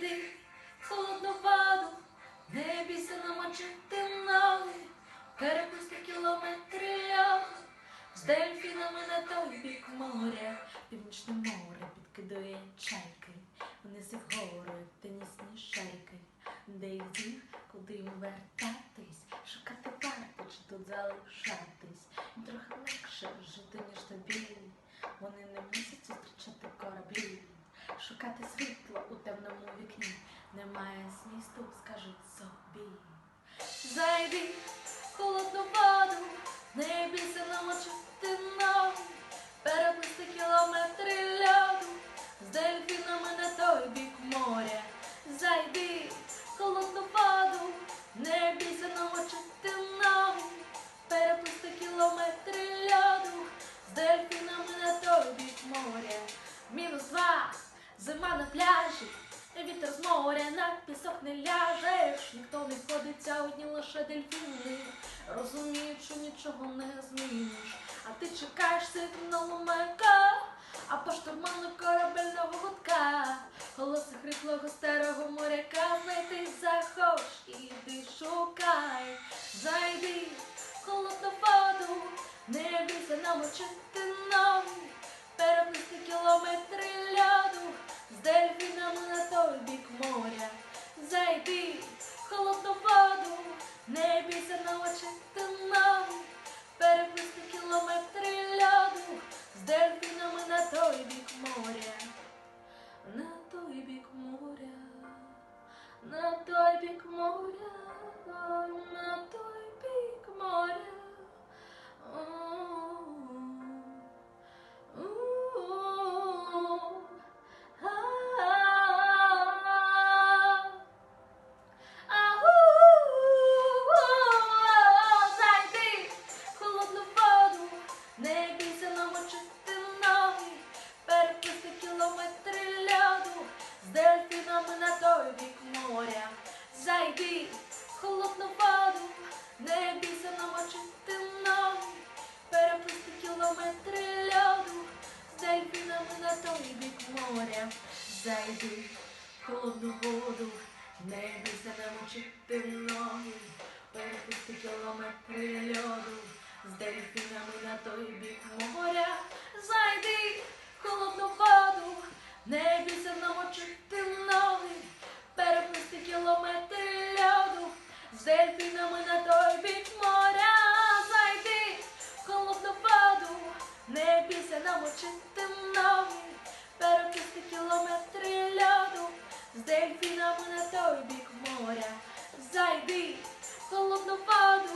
Зайди в холодну воду, не бійся намочити ноги, перепусти кілометри льоду, з дельфінами на той бік моря, північне море підкидає чайки, вниз і вгору тенісні шайки, де їх дів, куди їм вертатись, шукати варто чи тут залишатись, трохи легше жити, ніж тобі, вони не мусять зустрічати немає скажи собі. Зайди в холодну воду, не бійся пісок не ляжеш, ніхто не ходиться, одні лише дельфіни, розуміють, що нічого не зміниш, а ти чекаєш сигналу маяка, а по штурману корабельного гудка, голоси хриплого старого моряка, знайти захоч, іди шукай, зайди в холодну воду, не бійся намочити ноги, переплисти кілометри льоду, з дельфінами на моря. Зайди Зайди в холодну воду, не бійся намочити ноги, переплисти кілометри льоду, з дельфінами на той бік моря. Зайди в холодну воду, не бійся намочити ноги, переплисти кілометри льоду, з дельфінами на той бік моря. Зайди в холодну воду, не бійся намочити з нам на той бік моря. Зайди холодно воду,